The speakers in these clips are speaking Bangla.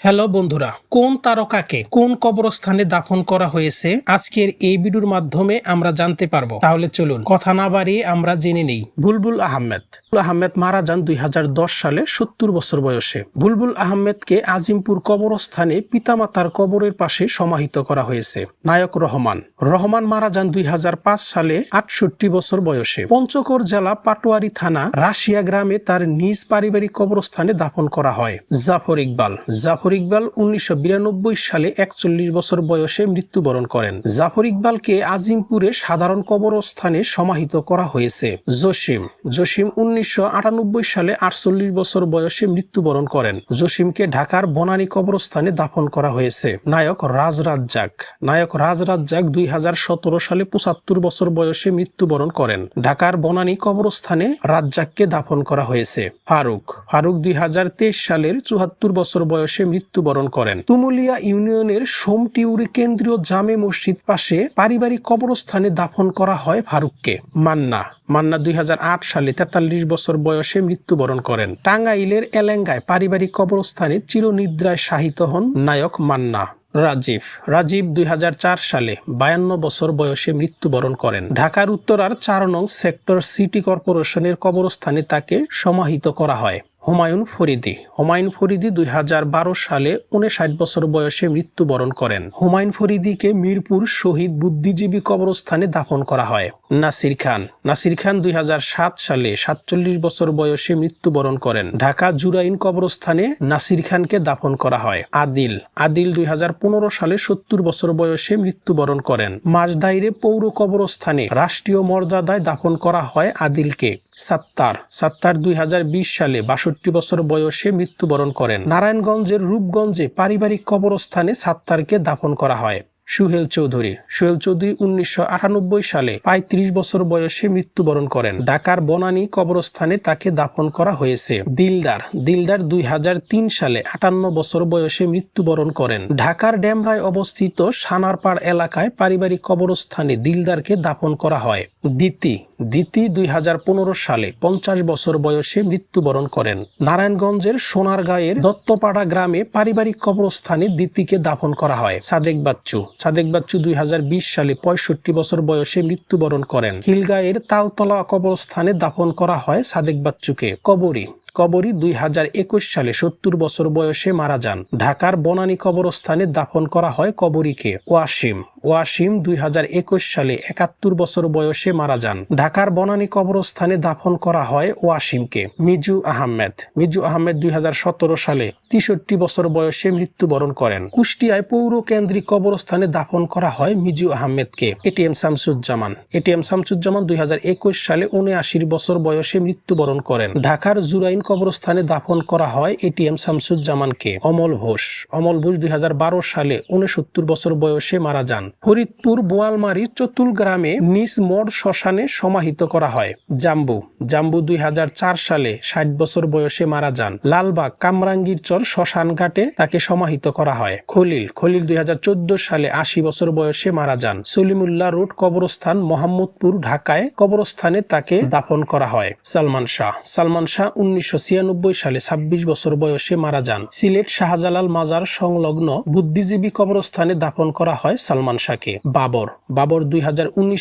হ্যালো বন্ধুরা, কোন তারকাকে কোন কবরস্থানে দাফন করা হয়েছে আজকের এই ভিডিওর মাধ্যমে আমরা জানতে পারব। তাহলে চলুন, কথা না বাড়িয়ে আমরা জেনে নেই। বুলবুল আহমেদ। আহমেদ মারা যান দুই হাজার দশ সালে সত্তর বছর বয়সে। বুলবুল আহমেদকে আজিমপুর কবরস্থানে পিতামাতার কবরের পাশে সমাহিত করা হয়েছে। নায়ক রহমান। রহমান মারা যান দুই হাজার পাঁচ সালে আটষট্টি বছর বয়সে। পঞ্চগড় জেলা পাটোয়ারি থানা রাশিয়া গ্রামে তার নিজ পারিবারিক কবরস্থানে দাফন করা হয়। জাফর ইকবাল। জাফর ইকবাল উনিশশো বিরানব্বই সালে একচল্লিশ বছর বয়সে মৃত্যুবরণ করেন। জাফর ইকবালকে আজিমপুরে সাধারণ কবরস্থানে সমাহিত করা হয়েছে। জসিম জসিম উনিশশো সালে আটচল্লিশ বছর বয়সে মৃত্যুবরণ করেন। জসিমকে ঢাকার বনানী কবরস্থানে দাফন করা হয়েছে। নায়ক রাজ রাজ্জাক নায়ক রাজ রাজ্জাক দুই হাজার সতেরো সালে পঁচাত্তর বছর বয়সে মৃত্যুবরণ করেন। ঢাকার বনানী কবরস্থানে রাজ্জাককে দাফন করা হয়েছে। ফারুক ফারুক দুই হাজার তেইশ সালের চুয়াত্তর বছর বয়সে মৃত্যুবরণ করেন। তুমুলিয়া ইউনিয়নের সোমটিউরি কেন্দ্রীয় জামে মসজিদ পাশে পারিবারিক কবরস্থানে দাফন করা হয় ফারুককে। মান্না। মান্না দুই হাজার আট সালে তেতাল্লিশ বছর বয়সে মৃত্যুবরণ করেন। টাঙ্গাইলের এলেঙ্গায় পারিবারিক কবরস্থানে চিরনিদ্রায় শাহিত হন নায়ক মান্না। রাজীব। রাজীব দুই হাজার চার সালে বায়ান্ন বছর বয়সে মৃত্যুবরণ করেন। ঢাকার উত্তরার চার নং সেক্টর সিটি কর্পোরেশনের কবরস্থানে তাকে সমাহিত করা হয়। হুমায়ুন ফরিদি। হুমায়ুন ফরিদি দুই হাজার বারো সালে উনষাট বছর বয়সে মৃত্যুবরণ করেন। হুমায়ুন ফরিদিকে মিরপুর শহীদ বুদ্ধিজীবী কবরস্থানে দাফন করা হয়। নাসির খান। নাসির খান দুই হাজার সাত সালে সাতচল্লিশ বছর বয়সে মৃত্যুবরণ করেন। ঢাকা জুরাইন কবরস্থানে নাসির খানকে দাফন করা হয়। আদিল। আদিল দুই হাজার পনেরো সালে সত্তর বছর বয়সে মৃত্যুবরণ করেন। মাঝদাইরে পৌর কবরস্থানে রাষ্ট্রীয় মর্যাদায় দাফন করা হয় আদিলকে। সাত্তার। সাত্তার দুই হাজার বিশ সালে বাষট্টি বছর বয়সে মৃত্যুবরণ করেন। নারায়ণগঞ্জের রূপগঞ্জে পারিবারিক কবরস্থানে সাত্তারকে দাফন করা হয়। সুহেল চৌধুরী। সুহেল চৌধুরী উনিশশো আটানব্বই সালে পঁয়ত্রিশ বছর বয়সে মৃত্যুবরণ করেন। ঢাকার বনানী কবরস্থানে তাকে দাফন করা হয়েছে। দিলদার। দিলদার দুই হাজার তিন সালে আটান্ন বছর বয়সে মৃত্যুবরণ করেন। ঢাকার ডেমরায় অবস্থিত সানারপাড় এলাকায় পারিবারিক কবরস্থানে দিলদারকে দাফন করা হয়। দিতি দিতি দুই হাজার পনেরো সালে পঞ্চাশ বছর বয়সে মৃত্যুবরণ করেন। নারায়ণগঞ্জের সোনারগাঁয়ের দত্তপাড়া গ্রামে পারিবারিক কবরস্থানে দিতিকে দাফন করা হয়। সাদেক বাচ্চু। সাদেক বাচ্চু দুই হাজার বিশ সালে পঁয়ষট্টি বছর বয়সে মৃত্যুবরণ করেন। খিলগাঁয়ের তালতলা কবরস্থানে দাফন করা হয় সাদেক বাচ্চুকে। কবরী। কবরী দুই হাজার একুশ সালে সত্তর বছর বয়সে মারা যান। ঢাকার বনানী কবরস্থানে দাফন করা হয় কবরীকে। ওয়াসিম। ওয়াসিম দুই হাজার একুশ সালে একাত্তর বছর বয়সে মারা যান। ঢাকার বনানী কবরস্থানে দাফন করা হয় ওয়াসিমকে, মিজু আহমেদ। মিজু আহমেদ দুই হাজার সতেরো সালে তেষট্টি বছর বয়সে মৃত্যুবরণ করেন। কুষ্টিয়ায় পৌর কেন্দ্রিক কবরস্থানে দাফন করা হয় মিজু আহমেদকে, এটিএম শামসুজ্জামান। এটিএম শামসুজ্জামান দুই হাজার একুশ সালে উনআশি বছর বয়সে মৃত্যুবরণ করেন। ঢাকার জুরাইন কবরস্থানে দাফন করা হয় এটিএম শামসুজ্জামানকে। অমল ঘোষ অমল ঘোষ দুই হাজার বারো সালে উনসত্তর বছর বয়সে মারা যান। ফরিদপুর বোয়ালমারি চতুল গ্রামে নিজ মোড় শ্মশানে সমাহিত করা হয়। জাম্বু। জাম্বু দুই হাজার চার সালে ষাট বছর বয়সে মারা যান। লালবাগ কামরাঙ্গীর চর শ্মশান ঘাটে তাকে সমাহিত করা হয়। খলিল। খলিল দুই হাজার চৌদ্দ সালে আশি বছর বয়সে মারা যান। সলিমুল্লাহ রোড কবরস্থান মোহাম্মদপুর, ঢাকায় কবরস্থানে তাকে দাফন করা হয়। সালমান শাহ। সালমান শাহ উনিশশো ছিয়ানব্বই সালে ২৬ বছর বয়সে মারা যান। সিলেট শাহজালাল মাজার সংলগ্ন বুদ্ধিজীবী কবরস্থানে দাফন করা হয় সালমান শাহকে বাবর। বাবর দুই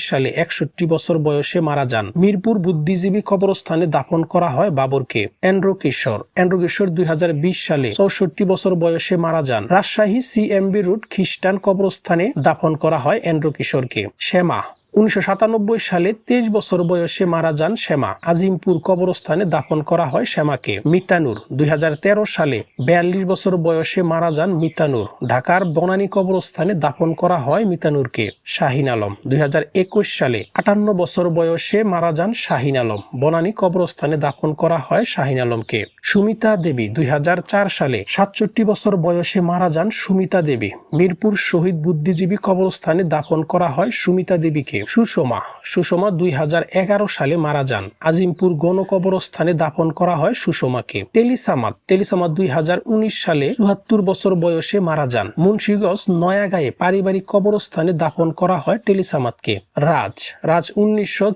সালে একষট্টি বছর বয়সে মারা যান। মিরপুর বুদ্ধিজীবী কবরস্থানে দাফন করা হয় বাবরকে। এন্ড্রো কিশোর এন্ড্রো কিশোর দুই হাজার বিশ সালে চৌষট্টি বছর বয়সে মারা যান। রাজশাহী সিএমবি রুট খ্রিস্টান কবরস্থানে দাফন করা হয় এন্ড্রো কিশোরকে শ্যামা। উনিশশো সাতানব্বই সালে তেইশ বছর বয়সে মারা যান শ্যামা। আজিমপুর কবরস্থানে দাফন করা হয় শ্যামাকে। মিতানুর, দুই হাজার তেরো সালে বিয়াল্লিশ বছর বয়সে মারা যান মিতানুর। ঢাকার বনানী কবরস্থানে দাফন করা হয় মিতানুরকে। শাহিন আলম, দুই হাজার একুশ সালে আটান্ন বছর বয়সে মারা যান শাহিন আলম। বনানী কবরস্থানে দাফন করা হয় শাহিন আলমকে। সুমিতা দেবী, দুই হাজার চার সালে সাতষট্টি বছর বয়সে মারা যান সুমিতা দেবী। মিরপুর শহীদ বুদ্ধিজীবী কবরস্থানে দাফন করা হয় সুমিতা দেবীকে। সুষমা। সুষমা দুই হাজার এগারো সালে মারা যান। আজিমপুর গণকবরস্থানে দাফন করা হয় সুষমাকে। টেলিসামাদ টেলিসামাদ দুই হাজার উনিশ সালে চুহাত্তর বছর বয়সে মারা যান। মুন্সীগঞ্জ নয়াগাঁয়ে পারিবারিক কবরস্থানে দাফন করা হয় টেলিসামাদকে রাজ। রাজ উনিশশো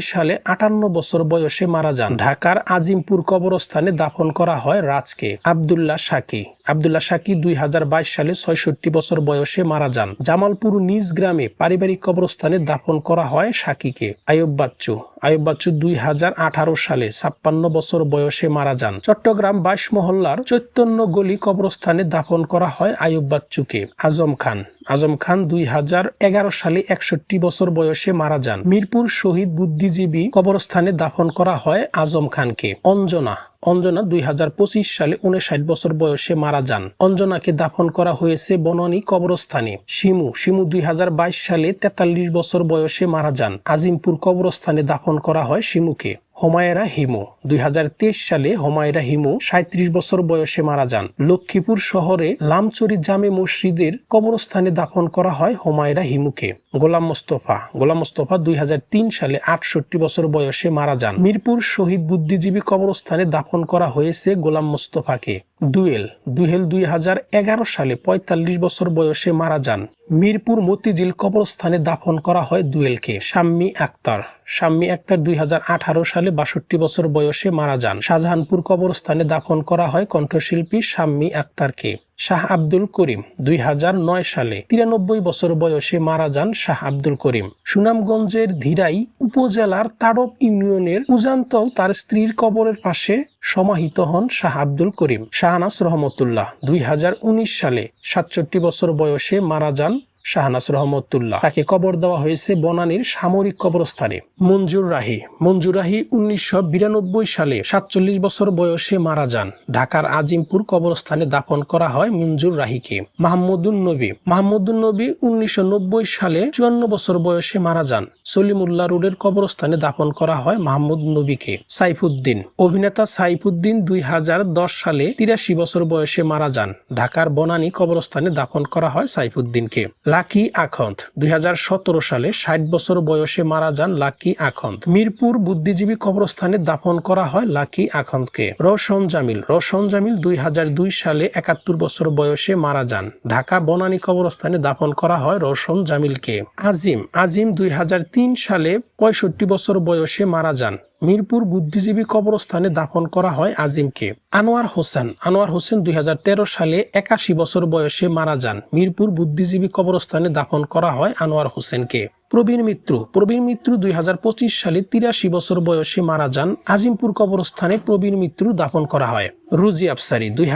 সালে আটান্ন বছর বয়সে মারা যান। ঢাকার আজিমপুর কবরস্থানে দাফন করা হয় রাজকে, আবদুল্লাহ সাকি আবদুল্লাহ সাকি দুই হাজার বাইশ সালে ছয়ষট্টি বছর বয়সে মারা যান। জামালপুর নিজ গ্রামে পারিবারিক কবরস্থানে দাফন করা হয় সাকিকে। আয়ুব বাচ্চু। আয়ুব বাচ্চু দুই হাজার আঠারো সালে ছাপ্পান্ন বছর বয়সে মারা যান। চট্টগ্রাম বাইশ মহল্লার চৈতন্য গলি কবরস্থানে দাফন করা হয় আয়ুব বাচ্চুকে। আজম খান। আজম খান দুই হাজার এগারো সালে একষট্টি বছর বয়সে মারা যান। মিরপুর শহীদ বুদ্ধিজীবী কবরস্থানে দাফন করা হয় আজম খানকে। অঞ্জনা। অঞ্জনা দুই হাজার পঁচিশ সালে উনষাট বছর বয়সে মারা যান। অঞ্জনাকে দাফন করা হয়েছে বনানী কবরস্থানে। শিমু। শিমু দুই হাজার বাইশ সালে তেতাল্লিশ বছর বয়সে মারা যান। আজিমপুর কবরস্থানে দাফন করা হয় শিমুকে। হোমায়রা হিমু। দুই হাজার তেইশ সালে হোমায়রা হিমু সাঁত্রিশ বছর বয়সে মারা যান। লক্ষ্মীপুর শহরে লামচুরি জামে মসজিদের কবরস্থানে দাফন করা হয় হোমায়রা হিমুকে। গোলাম মোস্তফা। গোলাম মোস্তফা দুই হাজার তিন সালে আটষট্টি বছর বয়সে মারা যান। মিরপুর শহীদ বুদ্ধিজীবী কবরস্থানে দাফন করা হয়েছে গোলাম মোস্তফাকে। দুয়েল দুহেল দুই হাজার এগারো সালে পঁয়তাল্লিশ বছর বয়সে মারা যান। মিরপুর মতিঝিল কবরস্থানে দাফন করা হয় দুয়েলকে শাম্মী আক্তার। শাম্মী আক্তার দুই হাজার আঠারো সালে বাষট্টি বছর বয়সে মারা যান। শাহজাহানপুর কবরস্থানে দাফন করা হয় কণ্ঠশিল্পী শাম্মী আক্তারকে। শাহ আব্দুল করিম দুই হাজার নয় সালে তিরানব্বই বছর বয়সে মারা যান শাহ আব্দুল করিম। সুনামগঞ্জের ধীরাই উপজেলার তারক ইউনিয়নের উজানতল তার স্ত্রীর কবরের পাশে সমাহিত হন শাহ আব্দুল করিম। শাহনাস রহমতুল্লাহ দুই হাজার উনিশ সালে সাতষট্টি বছর বয়সে মারা যান শাহনাস রহমতুল্লাহ। তাকে কবর দেওয়া হয়েছে বনানীর সামরিক কবরস্থানে। মঞ্জুর রাহি। মঞ্জুর রাহি উনিশশো বিরানব্বই সালে সাতচল্লিশ বছর বয়সে মারা যান। ঢাকার আজিমপুর কবরস্থানে দাফন করা হয় মঞ্জুর রাহিকে। মাহমুদুল নবী। মাহমুদুল নবী উনিশশো নব্বই সালে চুয়ান্ন বছর বয়সে মারা যান। সলিমুল্লাহ রোডের কবরস্থানে দাফন করা হয় মাহমুদ নবীকে। সাইফুদ্দিন। অভিনেতা সাইফুদ্দিন দুই হাজার দশ সালে তিরাশি বছর বয়সে মারা যান। ঢাকার বনানী কবরস্থানে দাফন করা হয় সাইফুদ্দিনকে। লাকি আখন্দ, দুই হাজার সতেরো সালে ষাট বছর বয়সে মারা যান লাকি আখন্দ। মিরপুর বুদ্ধিজীবী কবরস্থানে দাফন করা হয় লাকি আখন্দকে। রোশন জামিল রোশন জামিল দুই হাজার দুই সালে একাত্তর বছর বয়সে মারা যান। ঢাকা বনানী কবরস্থানে দাফন করা হয় রোশন জামিলকে। আজিম আজিম দুই হাজার তিন সালে পঁয়ষট্টি বছর বয়সে মারা যান। মিরপুর বুদ্ধিজীবী কবরস্থানে দাফন করা হয় আজিমকে। আনোয়ার হোসেন আনোয়ার হোসেন দুই হাজার তেরো সালে একাশি বছর বয়সে মারা যান। মিরপুর বুদ্ধিজীবী কবরস্থানে দাফন করা হয় আনোয়ার হোসেনকে। প্রবীণ মিত্র। প্রবীণ মিত্র দুই হাজার পঁচিশ সালে তিরাশি বছর বয়সে মারা যান। আজিমপুর কবরস্থানে প্রবীণ মিত্র দাফন করা হয়। রুজি আফসারি দুই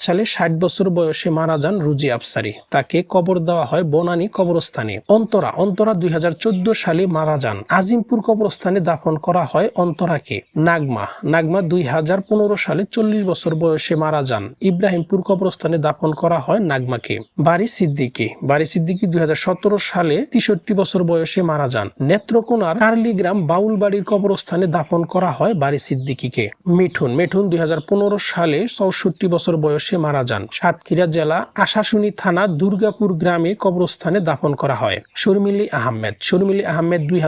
সালে ষাট বছর বয়সে মারা যান রুজি আফসারি। তাকে কবর দেওয়া হয় বনানী কবরস্থানে। অন্তরা অন্তরা দুই হাজার চৌদ্দ সালে মারা যান। আজিমপুর কবরস্থানে দাফন করা হয় অন্তরাকে। নাগমা নাগমা দুই হাজার পনেরো সালে চল্লিশ বছর বয়সে মারা যান। ইব্রাহিমপুর কবরস্থানে দাফন করা হয় নাগমাকে। বাড়ি সিদ্দিকি বাড়ি সিদ্দিকি দুই হাজার সতেরো সালে তেষট্টি বছর বয়সে মারা যান। নেত্রকোনার কার্লিগ্রাম বাউলবাড়ির কবরস্থানে দাফন করা হয় বাড়ি সিদ্দিকিকে। মিঠুন মিঠুন দুই হাজার পনেরো সালে চৌষট্টি বছর বয়সে মারা যান। সাতক্ষীরা জেলা আশাশুনি থানা দুর্গাপুর গ্রামে কবরস্থানে দাফন করা হয়। শর্মিলি আহমেদ শর্মিলি আহমেদ দুই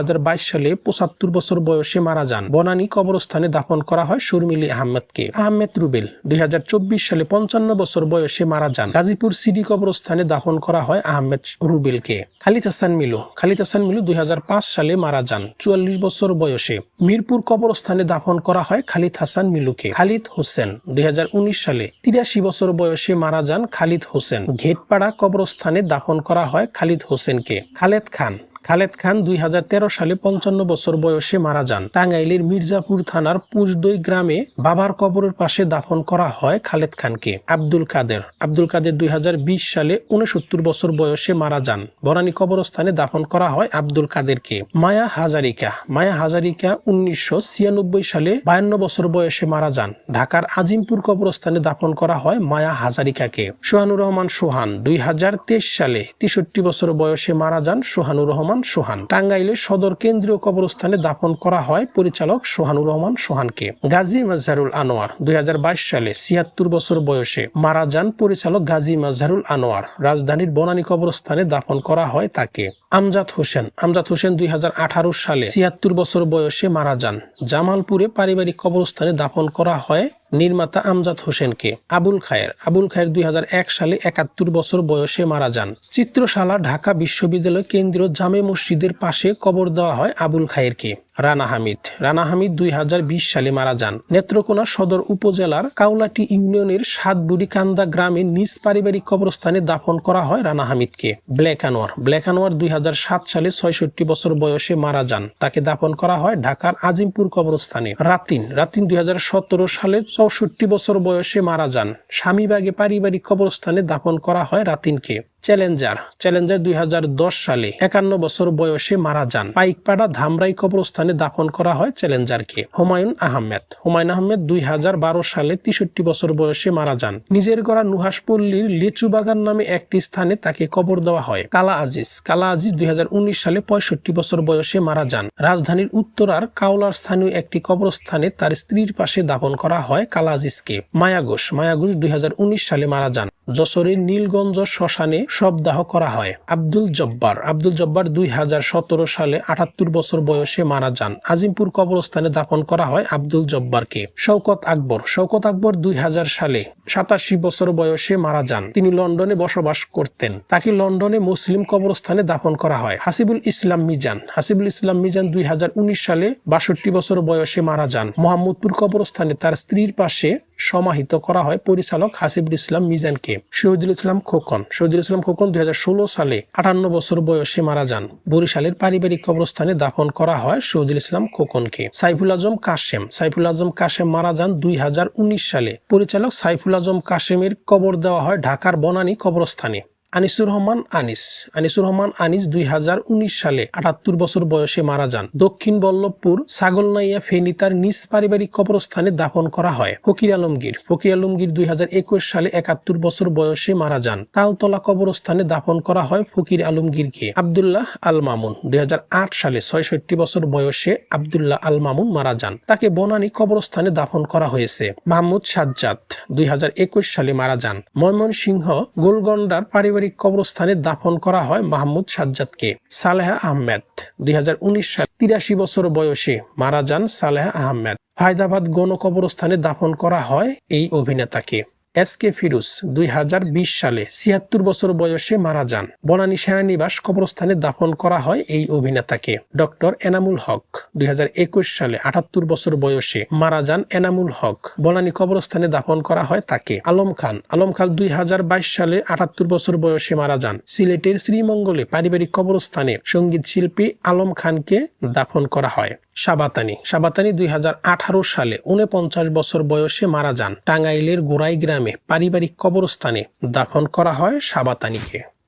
সালে পঁচাত্তর বছর বয়সে মারা যান। বনানী কবরস্থানে দাফন করা হয় শর্মিলি আহমেদকে। আহমেদ রুবেল, দুই হাজার চব্বিশ সালে পঞ্চান্ন বছর বয়সে মারা যান। গাজীপুর সিডি কবরস্থানে দাফন করা হয় আহমেদ রুবেলকে। খালিদ হাসান মিলু, খালিদ হাসান মিলু দুই হাজার পাঁচ সালে মারা যান। চুয়াল্লিশ বছর বয়সে মিরপুর কবরস্থানে দাফন করা হয় খালিদ হাসান মিলুকে। খালিদ হোসেন দুই হাজার উনিশ সালে তিরাশি বছর বয়সে মারা যান খালিদ হোসেন। ঘেটপাড়া কবরস্থানে দাফন করা হয় খালিদ হোসেনকে। খালেদ খান খালেদ খান দুই হাজার তেরো সালে পঞ্চান্ন বছর বয়সে মারা যান। টাঙ্গাইলের মির্জাপুর থানার পুজদই গ্রামে বাবার কবরের পাশে দাফন করা হয় খালেদ খানকে, আব্দুল কাদের। আব্দুল কাদের দুই হাজার বিশ সালে উনসত্তর বছর বয়সে মারা যান। বরানী কবরস্থানে দাফন করা হয় আব্দুল কাদেরকে। মায়া হাজারিকা। মায়া হাজারিকা উনিশশো ছিয়ানব্বই সালে বায়ান্ন বছর বয়সে মারা যান। ঢাকার আজিমপুর কবরস্থানে দাফন করা হয় মায়া হাজারিকাকে। সোহানুর রহমান সোহান দুই হাজার তেইশ সালে তেষট্টি বছর বয়সে মারা যান সোহানুর রহমান রহমান সোহান। টাঙ্গাইলে সদর কেন্দ্রীয় কবরস্থানে দাপন করা হয় পরিচালক সোহানুর রহমান সোহানকে। গাজী মাজহারুল আনোয়ার দুই হাজার বাইশ সালে ছিয়াত্তর বছর বয়সে মারা যান পরিচালক গাজী মাজহারুল আনোয়ার। রাজধানীর বনানী কবরস্থানে দাফন করা হয় তাকে। আমজাদ হোসেন। আমজাদ হোসেন দুই হাজার আঠারো সালে ছিয়াত্তর বছর বয়সে মারা যান। জামালপুরে পারিবারিক কবরস্থানে দাফন করা হয় নির্মাতা আমজাদ হোসেনকে। আবুল খায়ের। আবুল খায়ের দুই হাজার এক সালে একাত্তর বছর বয়সে মারা যান। চিত্রশালা ঢাকা বিশ্ববিদ্যালয় কেন্দ্রীয় জামে মসজিদের পাশে কবর দেওয়া হয় আবুল খায়েরকে। রানা হামিদ। রানা হামিদ দুই হাজার বিশ সালে মারা যান। নেত্রকোনা সদর উপজেলার কাউলাটি ইউনিয়নের সাতবুড়িকান্দা গ্রামে নিজ পারিবারিক কবরস্থানে দাফন করা হয় রানা হামিদকে। ব্ল্যাক আনোয়ার। ব্ল্যাক আনোয়ার দুই হাজার সাত সালে ছয়ষট্টি বছর বয়সে মারা যান। তাকে দাফন করা হয় ঢাকার আজিমপুর কবরস্থানে। রাতিন। রাতিন দুই হাজার সতেরো সালে চৌষট্টি বছর বয়সে মারা যান। স্বামীবাগে পারিবারিক কবরস্থানে দাফন করা হয় রাতিনকে। চ্যালেঞ্জার চ্যালেঞ্জার দুই হাজার দশ সালে একান্ন বছর বয়সে মারা যান। পাইকপাড়া ধামরাই কবরস্থানে দাফন করা হয় চ্যালেঞ্জারকে হুমায়ুন আহমেদ। হুমায়ুন আহমেদ দুই হাজার বারো সালে তেষট্টি বছর বয়সে মারা যান। নিজের গড়া নুহাসপল্লীর লিচু বাগান নামে একটি স্থানে তাকে কবর দেওয়া হয়। কালা আজিজ। কালা আজিজ দুই হাজার উনিশ সালে পঁয়ষট্টি বছর বয়সে মারা যান। রাজধানীর উত্তরার কাওলার স্থানীয় একটি কবরস্থানে তার স্ত্রীর পাশে দাফন করা হয় কালা আজিজকে। মায়াঘোষ। মায়াঘোষ দুই সালে মারা যান। যশোরের নীলগঞ্জ শ্মশানে শবদাহ করা হয়। আব্দুল জব্বার। আব্দুল জব্বার দুই হাজার সতেরো সালে আটাত্তর বছর বয়সে মারা যান। আজিমপুর কবরস্থানে দাফন করা হয় আব্দুল জব্বারকে। শওকত আকবর। শওকত আকবর দুই সালে সাতাশি বছর বয়সে মারা যান। তিনি লন্ডনে বসবাস করতেন। তাকে লন্ডনে মুসলিম কবরস্থানে দাফন করা হয়। হাসিবুল ইসলাম মিজান। হাসিবুল ইসলাম মিজান দুই হাজার উনিশ সালে বাষট্টি বছর বয়সে মারা যান। মোহাম্মদপুর কবরস্থানে তার স্ত্রীর পাশে সমাহিত করা হয় পরিচালক হাসিবুল ইসলাম মিজানকে। শহীদুল ইসলাম খোকন। শহীদুল ইসলাম খোকন দুই সালে আটান্ন বছর বয়সে মারা যান। বরিশালের পারিবারিক কবরস্থানে দাফন করা হয় শহীদুল ইসলাম খোকনকে। সাইফুল আজম কাশেম। সাইফুল আজম কাশেম মারা যান দুই হাজার উনিশ সালে। পরিচালক সাইফুল আজম কাশেমের কবর দেওয়া হয় ঢাকার বনানী কবরস্থানে। আনিসুর রহমান আনিস। আনিসুর রহমান আনিস দুই সালে আটাত্তর বছর বয়সে মারা যান। দক্ষিণ বল্লভপুর ছাগলনাইয়া ফেনী তার নিজ পারিবারিক কবরস্থানে দাফন করা হয়। ফকির আলমগীর। ফকির আলমগীর দুই সালে একাত্তর বছর বয়সে মারা যান। তালতলা কবরস্থানে দাফন করা হয় ফকির আলমগীরকে। আবদুল্লাহ আল মামুন দুই হাজার আট সালে ছয়ষট্টি বছর বয়সে আবদুল্লাহ আল মামুন মারা যান। তাকে বনানী কবরস্থানে দাফন করা হয়েছে। মাহমুদ সাজ্জাদ দুই হাজার একুশ সালে মারা যান। ময়মনসিংহ গোলগন্ডার পারিবারিক পারিবারিক কবরস্থানে দাফন করা হয় মাহমুদ সাজ্জাদকে। সালেহা আহমেদ, দুই হাজার উনিশ সালে তিরাশি বছর বয়সে মারা যান সালেহা আহমেদ। হায়দ্রাবাদ গণ কবরস্থানে দাফন করা হয় এই অভিনেতাকে। এস কে ফিরুজ দুই সালে ছিয়াত্তর বছর বয়সে মারা যান। বনানী সেনানিবাস কবরস্থানে দাফন করা হয় এই অভিনেতাকে। ডক্টর এনামুল হক দুই হাজার একুশ সালে আটাত্তর বছর বয়সে মারা যান এনামুল হক। বনানী কবরস্থানে দাফন করা হয় তাকে। আলম খান আলম খান দুই হাজার বাইশ সালে আটাত্তর বছর বয়সে মারা যান। সিলেটের শ্রীমঙ্গলে পারিবারিক কবরস্থানে সংগীত শিল্পী আলম খানকে দাফন করা হয়। সাবাতানি। সাবাতানি দুই হাজার আঠারো সালে উনপঞ্চাশ বছর বয়সে মারা যান। টাঙ্গাইলের গোড়াই গ্রামে পারিবারিক কবরস্থানে দাফন করা হয় সাবাতানিকে।